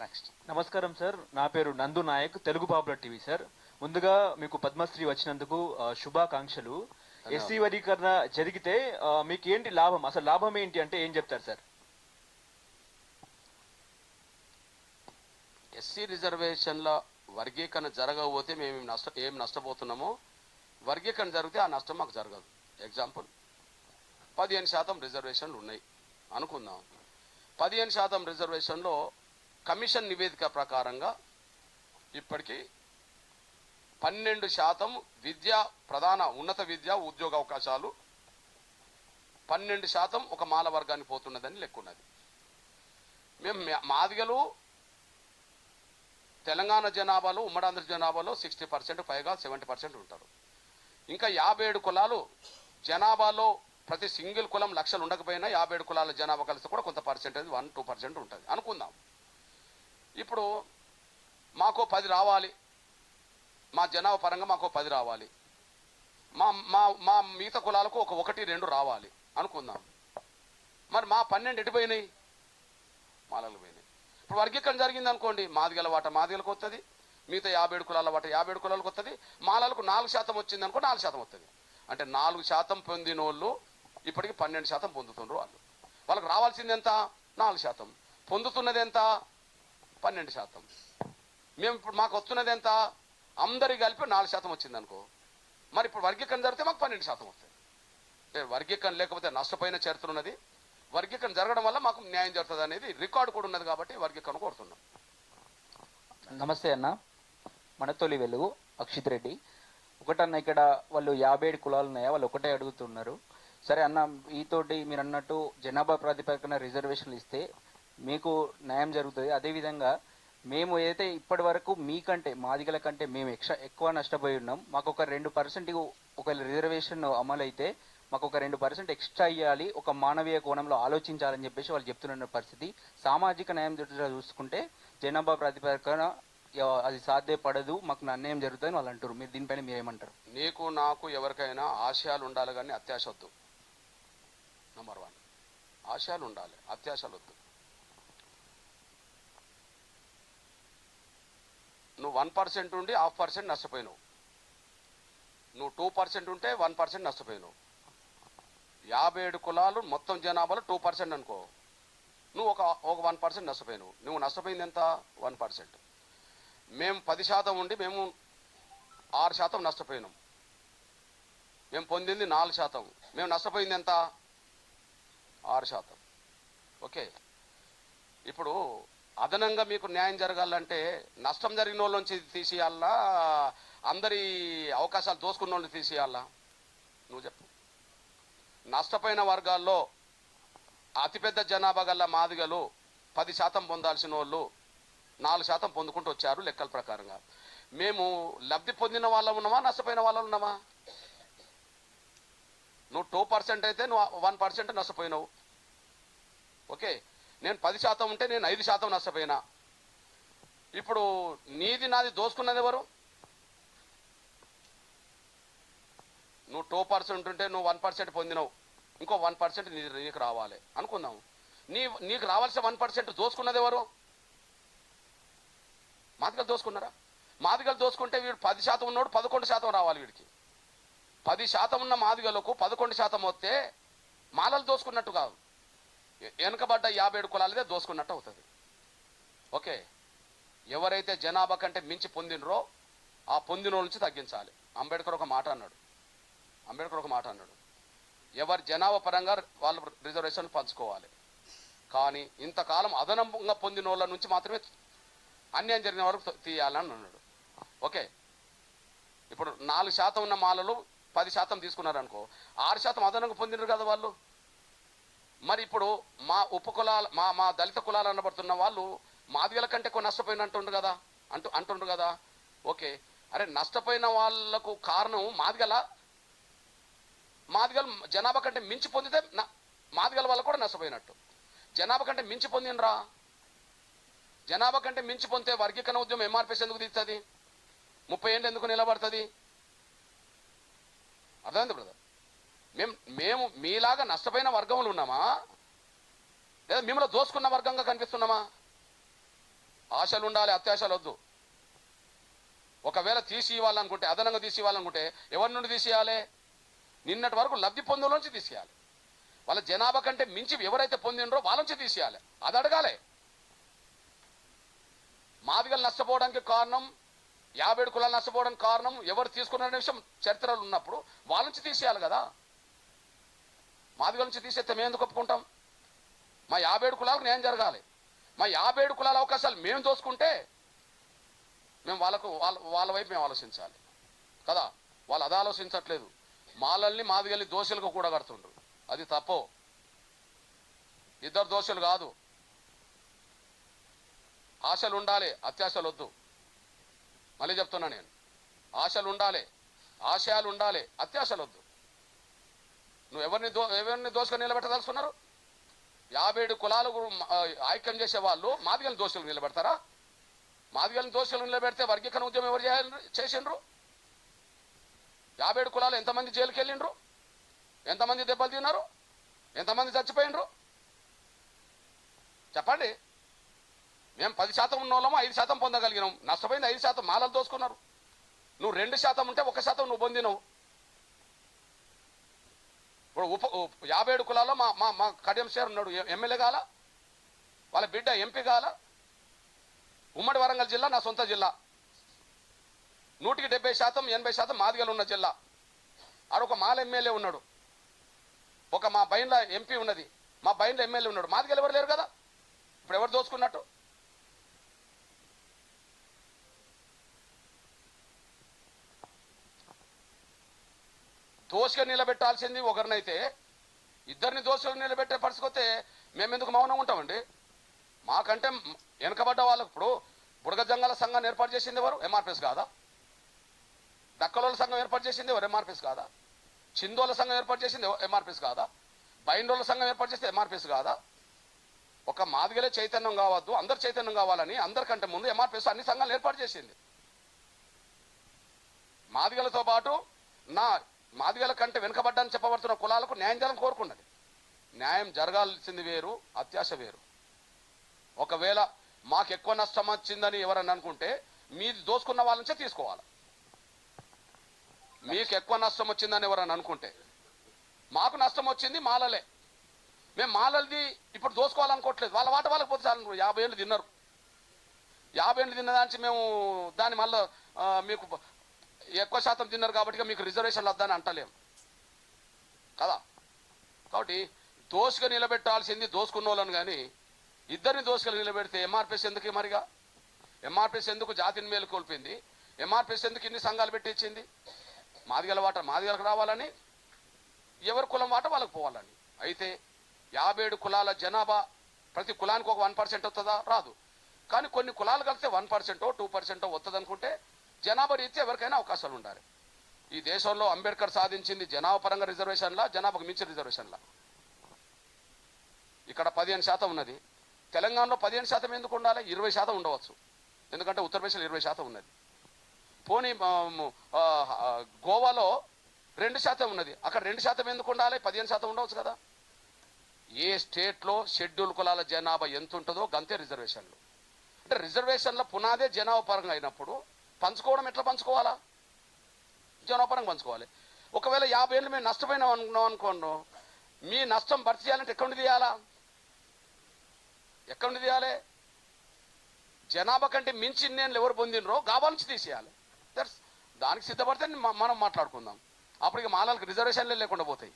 Next నమస్కారం sir నా పేరు Nandu Nayak Telugu popular TV sir ముందుగా మీకు పద్మశ్రీ వచ్చినందుకు శుభాకాంక్షలు. ఎస్సీ వర్గీకరణ జరిగితే మీకు ఏంటి లాభం? అసలు లాభం ఏంటి అంటే ఏం చెప్తారు సార్ ఎస్సీ రిజర్వేషన్ల వర్గీకరణ జరగకపోతే మేము ఏం నష్ట ఏం నష్టపోతున్నామో వర్గీకరణ జరిగితే ఆ నష్టం మాకు జరగదు. ఎగ్జాంపుల్ పదిహేను శాతం రిజర్వేషన్లు ఉన్నాయి. అనుకుందాం. పదిహేను శాతం రిజర్వేషన్లో కమిషన్ నివేదిక ప్రకారంగా ఇప్పటికీ పన్నెండు శాతం విద్య ప్రధాన ఉన్నత విద్య ఉద్యోగ అవకాశాలు పన్నెండు శాతం ఒక మాల వర్గానికి పోతున్నదని లెక్కున్నది. మేము మాదిగలు తెలంగాణ జనాభాలో ఉమ్మడి ఆంధ్ర జనాభాలో సిక్స్టీ పర్సెంట్ పైగా సెవెంటీ పర్సెంట్ ఉంటారు. ఇంకా యాభై ఏడు కులాలు జనాభాలో ప్రతి సింగిల్ కులం లక్షలు ఉండకపోయినా యాభై ఏడు కులాల జనాభా కలిసి కూడా కొంత పర్సెంటేజ్ వన్ టూ పర్సెంట్ ఉంటుంది అనుకుందాం. ఇప్పుడు మాకో పది రావాలి. మా జనాభా పరంగా మాకో పది రావాలి. మా మా మా మిగతా కులాలకు ఒక ఒకటి రెండు రావాలి. అనుకుందాం. మరి మా పన్నెండు ఎటు పోయినాయి? మాలలు పోయినాయి. ఇప్పుడు వర్గీకరణ జరిగింది అనుకోండి మాదిగల వాట మాదిగలకు వస్తుంది మిగతా యాభై ఏడు కులాల వాట యాభై ఏడు కులాలకు వస్తుంది మాలలకు నాలుగు శాతం వచ్చింది అనుకో నాలుగు శాతం వస్తుంది అంటే నాలుగు శాతం పొందిన వాళ్ళు ఇప్పటికి పన్నెండు శాతం పొందుతున్నారు వాళ్ళు. వాళ్ళకి రావాల్సింది ఎంత? నాలుగు శాతం. పొందుతున్నది ఎంత? పన్నెండు శాతం. మేము ఇప్పుడు మాకు వస్తున్నది ఎంత? అందరికి కలిపి నాలుగు శాతం వచ్చింది అనుకో మరి ఇప్పుడు వర్గీకరణ జరిగితే మాకు పన్నెండు శాతం వస్తుంది వర్గీకరణ లేకపోతే నష్టపోయిన చరిత్ర ఉన్నది. వర్గీకరణ జరగడం వల్ల మాకు న్యాయం జరుగుతుంది అనేది రికార్డు కూడా ఉన్నది కాబట్టి వర్గీకరణ కోరుతున్నాం. నమస్తే అన్న. మనతోలి వెలుగు అక్షిత్ రెడ్డి. ఒకటన్న ఇక్కడ వాళ్ళు యాభై ఏడు కులాలు ఉన్నాయా? వాళ్ళు ఒకటే అడుగుతున్నారు. సరే అన్న ఈతోటి మీరు అన్నట్టు జనాభా ప్రాతిపదికన రిజర్వేషన్లు ఇస్తే మీకు న్యాయం జరుగుతుంది. అదేవిధంగా మేము ఏదైతే ఇప్పటి వరకు మీకంటే మాదిగల కంటే మేము ఎక్స్ట్రా ఎక్కువ నష్టపోయి ఉన్నాం మాకు ఒక రెండు పర్సెంట్ ఒకవేళ రిజర్వేషన్ అమలు అయితే మాకు ఒక రెండు పర్సెంట్ ఎక్స్ట్రా ఇవ్వాలి ఒక మానవీయ కోణంలో ఆలోచించాలని చెప్పేసి వాళ్ళు చెప్తున్న పరిస్థితి. సామాజిక న్యాయం దృష్ట్యా చూసుకుంటే జనాభా ప్రాతిపదికన అది సాధ్యపడదు మాకు అన్యాయం జరుగుతుందని వాళ్ళు అంటారు మీరు దీనిపైన మీరేమంటారు నీకు నాకు ఎవరికైనా ఆశయాలు ఉండాలి కానీ అత్యాశ వద్దు. నంబర్ వన్ ఆశయాలు ఉండాలి అత్యాశలు వద్దు. నువ్వు వన్ పర్సెంట్ ఉండి హాఫ్ పర్సెంట్ నష్టపోయినావు. నువ్వు టూ పర్సెంట్ ఉంటే వన్ పర్సెంట్ నష్టపోయినావు. యాభై ఏడు కులాలు మొత్తం జనాభాలో టూ పర్సెంట్ అనుకో. నువ్వు ఒక ఒక వన్ పర్సెంట్ నష్టపోయినావు. నువ్వు నష్టపోయింది ఎంత? వన్ పర్సెంట్ మేము పది శాతం ఉండి మేము ఆరు శాతం నష్టపోయినాం. మేము పొందింది నాలుగు శాతం. మేము నష్టపోయింది ఎంత? ఆరు శాతం. ఓకే. ఇప్పుడు అదనంగా మీకు న్యాయం జరగాలంటే నష్టం జరిగిన వాళ్ళ నుంచి తీసేయాలా? అందరి అవకాశాలు దోసుకున్న వాళ్ళని తీసేయాలా? నువ్వు చెప్పు. నష్టపోయిన వర్గాల్లో అతిపెద్ద జనాభా గల మాదిగలు పది శాతం పొందాల్సిన వాళ్ళు నాలుగు శాతం పొందుకుంటూ వచ్చారు లెక్కల ప్రకారంగా. మేము లబ్ధి పొందిన వాళ్ళం ఉన్నామా? నష్టపోయిన వాళ్ళం ఉన్నామా? నువ్వు టూ పర్సెంట్ అయితే నువ్వు వన్ పర్సెంట్ నష్టపోయినావు. ఓకే? నేను పది శాతం ఉంటే నేను ఐదు శాతం నష్టపోయినా. ఇప్పుడు నీది నాది దోసుకున్నది ఎవరు? నువ్వు టూ పర్సెంట్ ఉంటే నువ్వు వన్ పర్సెంట్ పొందినావు. ఇంకో వన్ పర్సెంట్ నీ నీకు రావాలి. అనుకుందాం. నీ నీకు రావాల్సిన వన్ పర్సెంట్ దోసుకున్నది ఎవరు? మాదిగలు దోసుకున్నారా? మాదిగలు దోసుకుంటే వీడు పది శాతం ఉన్నోడు పదకొండు శాతం రావాలి వీడికి. పది శాతం ఉన్న మాదిగలకు పదకొండు శాతం వస్తే మాలలు దోసుకున్నట్టు కాదు. వెనుకబడ్డ యాభై ఏడు కులాలదే దోసుకున్నట్టు అవుతుంది. ఓకే. ఎవరైతే జనాభా కంటే మించి పొందినరో ఆ పొందిన వాళ్ళ నుంచి తగ్గించాలి. అంబేద్కర్ ఒక మాట అన్నాడు. అంబేద్కర్ ఒక మాట అన్నాడు. ఎవరి జనాభా పరంగా వాళ్ళు రిజర్వేషన్ పంచుకోవాలి. కానీ ఇంతకాలం అదనంగా పొందిన వాళ్ళ నుంచి మాత్రమే అన్యాయం జరిగిన వరకు తీయాలని అన్నాడు. ఓకే. ఇప్పుడు నాలుగు శాతం ఉన్న మాలలు పది శాతం తీసుకున్నారు అనుకో ఆరు శాతం అదనంగా పొందినారు కదా వాళ్ళు? మరి ఇప్పుడు మా ఉపకులాల మా మా దళిత కులాలు అనబడుతున్న వాళ్ళు మాదిగల కంటే ఎక్కువ నష్టపోయినట్టుండు కదా? అంటూ అంటుండ్రు కదా? ఓకే. అరే నష్టపోయిన వాళ్ళకు కారణం మాదిగల మాదిగలు జనాభా కంటే మించి పొందితే మాదిగల వల్ల కూడా నష్టపోయినట్టు. జనాభా కంటే మించి పొందినరా జనాభా కంటే మించి పొందితే వర్గీకరణ ఉద్యమం ఎంఆర్పిఎస్ ఎందుకు తీస్తుంది ముప్పై ఏళ్ళు ఎందుకు నిలబడుతుంది? అర్థమైంది బ్రదర్? మేము మేము మీలాగా నష్టపోయిన వర్గంలో ఉన్నామా? లేదా మిమ్మల్ని దోసుకున్న వర్గంగా కనిపిస్తున్నామా? ఆశలు ఉండాలి అత్యాశలు వద్దు. ఒకవేళ తీసి ఇవ్వాలనుకుంటే అదనంగా తీసి ఇవ్వాలనుకుంటే ఎవరి నుండి తీసేయాలి నిన్నటి వరకు లబ్ధి పొందులోంచి తీసేయాలి వాళ్ళ జనాభా కంటే మించి ఎవరైతే పొందినరో వాళ్ళ నుంచి తీసేయాలి అది అడగాలి. మాదిగలు నష్టపోవడానికి కారణం యాభై ఏడు కులాలు నష్టపోవడానికి కారణం ఎవరు తీసుకున్న విషయం చరిత్రలు ఉన్నప్పుడు వాళ్ళ నుంచి తీసేయాలి కదా. మాదిగల నుంచి తీసేస్తే మేము ఎందుకు ఒప్పుకుంటాం? మా యాభై ఏడు కులాలకు న్యాయం జరగాలి. మా యాభై ఏడు కులాల అవకాశాలు మేము దోసుకుంటే మేము వాళ్ళకు వాళ్ళ వాళ్ళ వైపు మేము ఆలోచించాలి. కదా? వాళ్ళు అది ఆలోచించట్లేదు. మాలల్ని మాదిగల్ని దోషులకు కూడా కడుతుండ్రు. అది తప్పు? ఇద్దరు దోషులు కాదు. ఆశలు ఉండాలి అత్యాశలు వద్దు. మళ్ళీ చెప్తున్నా నేను. ఆశలు ఉండాలి ఆశయాలు ఉండాలి అత్యాశలు వద్దు. నువ్వు ఎవరిని దో ఎవరిని దోషులు నిలబెట్టదలుచుకున్నారు? యాభై ఏడు కులాలు ఐక్యం చేసే వాళ్ళు మాదిగల దోషులు నిలబెడతారా? మాదిగల దోషులు నిలబెడితే వర్గీకరణ ఉద్యమం ఎవరు చేయాలి చేసిండ్రు? యాభై ఏడు కులాలు ఎంతమంది జైలుకి వెళ్ళిండ్రు ఎంతమంది దెబ్బలు తిన్నారు? ఎంతమంది చచ్చిపోయిండ్రు? చెప్పండి. మేము పది శాతం ఉన్న వాళ్ళము ఐదు శాతం పొందగలిగినాం. నష్టపోయింది ఐదు శాతం మాలలు దోసుకున్నారు. నువ్వు రెండు శాతం ఉంటే ఒక శాతం నువ్వు పొందినవు. ఇప్పుడు ఉప యాభై ఏడు కులాల్లో మా మా మా కడియం సార్ ఉన్నాడు. ఎమ్మెల్యే కాల వాళ్ళ బిడ్డ ఎంపీ కాల ఉమ్మడి వరంగల్ జిల్లా నా సొంత జిల్లా. నూటికి డెబ్బై శాతం ఎనభై శాతం మాదిగలు ఉన్న జిల్లా. ఆడొక మాల ఎమ్మెల్యే ఉన్నాడు. ఒక మా బైన్ల ఎంపీ ఉన్నది. మా బైన్ల ఎమ్మెల్యే ఉన్నాడు. మాదిగలు ఎవరు లేరు కదా? ఇప్పుడు ఎవరు దోచుకున్నట్టు? దోషగా నిలబెట్టాల్సింది ఒకరినైతే ఇద్దరిని దోషులు నిలబెట్టే పరిస్థితి వస్తే మేము ఎందుకు మౌనం ఉంటామండి? మాకంటే వెనకబడ్డ వాళ్ళకు ఇప్పుడు బుడగ జంగాల సంఘాన్ని ఏర్పాటు చేసింది ఎవరు? ఎంఆర్పిఎస్ కాదా? దక్కలోల సంఘం ఏర్పాటు చేసింది ఎవరు? ఎంఆర్పిఎస్ కాదా? చిందోల సంఘం ఏర్పాటు చేసింది ఎంఆర్పిఎస్ కాదా? బైండోల సంఘం ఏర్పాటు చేస్తే ఎంఆర్పిఎస్ కాదా? ఒక మాదిగలే చైతన్యం కావద్దు అందరు చైతన్యం కావాలని అందరికంటే ముందు ఎంఆర్పిఎస్ అన్ని సంఘాలు ఏర్పాటు చేసింది. మాదిగలతో పాటు నా మాదిగల కంటే వెనుకబడ్డాన్ని చెప్పబడుతున్న కులాలకు న్యాయం చేయాలని కోరుకున్నది. న్యాయం జరగాల్సింది వేరు అత్యాశ వేరు. ఒకవేళ మాకు ఎక్కువ నష్టం వచ్చిందని ఎవరన్నా అనుకుంటే మీది దోసుకున్న వాళ్ళ నుంచే తీసుకోవాలి. మీకు ఎక్కువ నష్టం వచ్చిందని ఎవరన్నా అనుకుంటే మాకు నష్టం వచ్చింది మాలలే. మేము మాలలది ఇప్పుడు దోసుకోవాలనుకోవట్లేదు. వాళ్ళ వాట వాళ్ళకి పోతే చాలు. యాభై ఏళ్ళు తిన్నారు. యాభై ఏళ్ళు తిన్న దానికి మేము దాన్ని మళ్ళీ మీకు ఎక్కువ శాతం తిన్నారు కాబట్టి మీకు రిజర్వేషన్లు వద్దని అంటలేము కదా? కాబట్టి దోసుగా నిలబెట్టాల్సింది దోసుకున్న వాళ్ళని కానీ ఇద్దరిని దోసుగా నిలబెడితే ఎంఆర్పిఎస్ ఎందుకు మరిగా? ఎంఆర్పిఎస్ ఎందుకు జాతిని మేలు కోల్పోయింది? ఎంఆర్పిఎస్ ఎందుకు ఇన్ని సంఘాలు పెట్టించింది? మాదిగల వాట మాదిగలకు రావాలని? ఎవరి కులం వాట వాళ్ళకి పోవాలని. అయితే యాభై ఏడు కులాల జనాభా ప్రతి కులానికి ఒక వన్ పర్సెంట్ వస్తుందా? రాదు. కానీ కొన్ని కులాలు కలిస్తే వన్ పర్సెంటో టూ పర్సెంటో వస్తుంది అనుకుంటే జనాభా రీత్యా ఎవరికైనా అవకాశాలు ఉండాలి. ఈ దేశంలో అంబేద్కర్ సాధించింది జనాభా పరంగా రిజర్వేషన్లా జనాభాకు మించిన రిజర్వేషన్లా. ఇక్కడ పదిహేను శాతం ఉన్నది. తెలంగాణలో పదిహేను శాతం ఎందుకు ఉండాలి? ఇరవై శాతం ఉండవచ్చు. ఎందుకంటే ఉత్తరప్రదేశ్లో ఇరవై శాతం ఉన్నది. పోనీ గోవాలో రెండు శాతం ఉన్నది. అక్కడ రెండు శాతం ఎందుకు ఉండాలి? పదిహేను శాతం ఉండవచ్చు కదా. ఏ స్టేట్లో షెడ్యూల్ కులాల జనాభా ఎంత ఉంటుందో గంతే రిజర్వేషన్లు. అంటే రిజర్వేషన్ల పునాదే జనాభా పరంగా అయినప్పుడు పంచుకోవడం ఎట్లా పంచుకోవాలా? జనాభా పంచుకోవాలి. ఒకవేళ యాభై ఏళ్ళు మేము నష్టపోయినాం అనుకున్నాం అనుకోండి మీ నష్టం భర్తీ చేయాలంటే ఎక్కడి నుండి తీయాలా? ఎక్కడి నుండి తీయాలి? జనాభా కంటే మించి నేను ఎవరు పొందినరో గాబా నుంచి తీసేయాలి. దట్స్ దానికి సిద్ధపడితే మనం మాట్లాడుకుందాం. అప్పటికి మాలలకు రిజర్వేషన్లే లేకుండా పోతాయి.